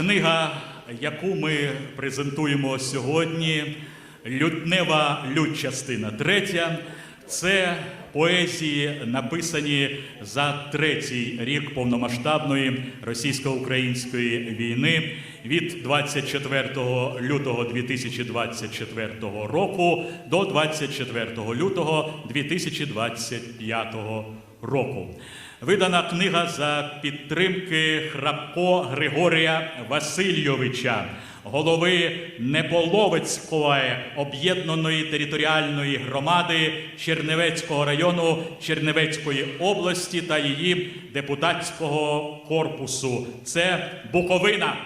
Книга, яку ми презентуємо сьогодні, Лютнева лють, частина третя. Це поезії, написані за третій рік повномасштабної російсько-української війни від 24 лютого 2024 року до 24 лютого 2025 року. Видана книга за підтримки Храпко Григорія Васильйовича, голови Неполовецької об'єднаної територіальної громади Черневецького району Черневецької області та її депутатського корпусу. Це Буковина.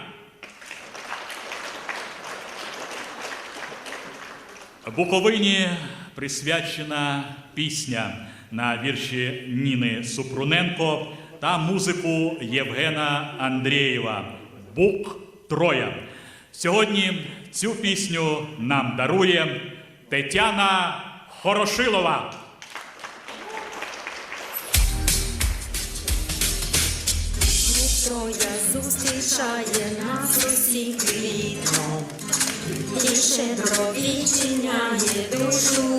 Буковині присвячена пісня на вірші Ніни Супруненко та музику Євгена Андрієва Бук Троя. Сьогодні цю пісню нам дарує Тетяна Хорошилова. Троя зустрічає нас усіх квітом, і щедро відчиняє душу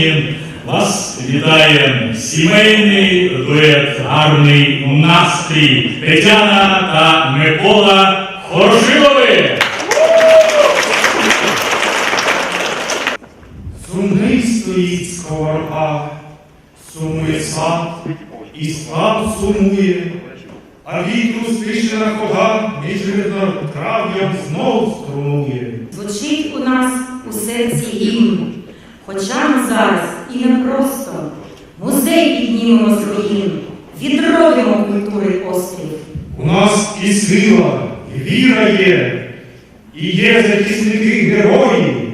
присутні, вас вітає сімейний дует, гарний настрій Тетяна та Микола Хорошилови. Сумний стоїть сковорода, сумує сад, і склад сумує, а вітру стишена хода між трав'ям знов струмує. Звучить у нас у серці гімн, хоча зараз і не просто музей піднімемо з руїн, відродимо культури острів. У нас і сила, і віра є, і є захисники герої,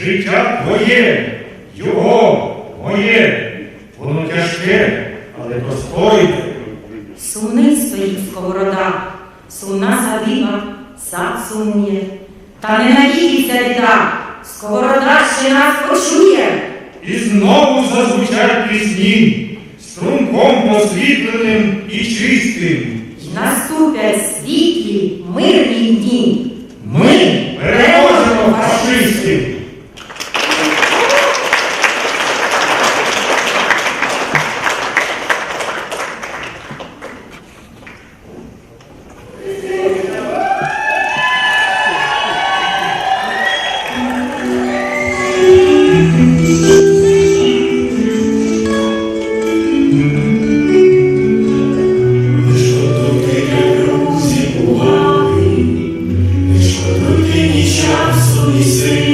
життя твоє, його, моє, воно тяжке, але достойне. Сумний стоїть сковорода, сумна садиба, сад сумує. Та не надійся біда, сковорода ще нас почує. І знову зазвучать пісні, струмком посвітленим і чистим. І наступять світлі, мирні дні. Ми переможемо фашистів! see.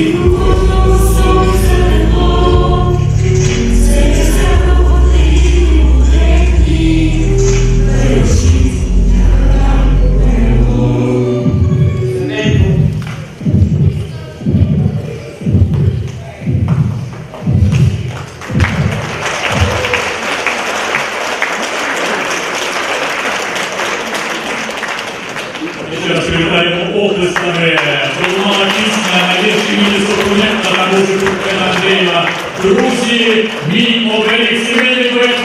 Ще раз привітаємо облисками. Головна пісня імені Соколенка та Андрієва. Друзі, мій оберіг сімейний проєкт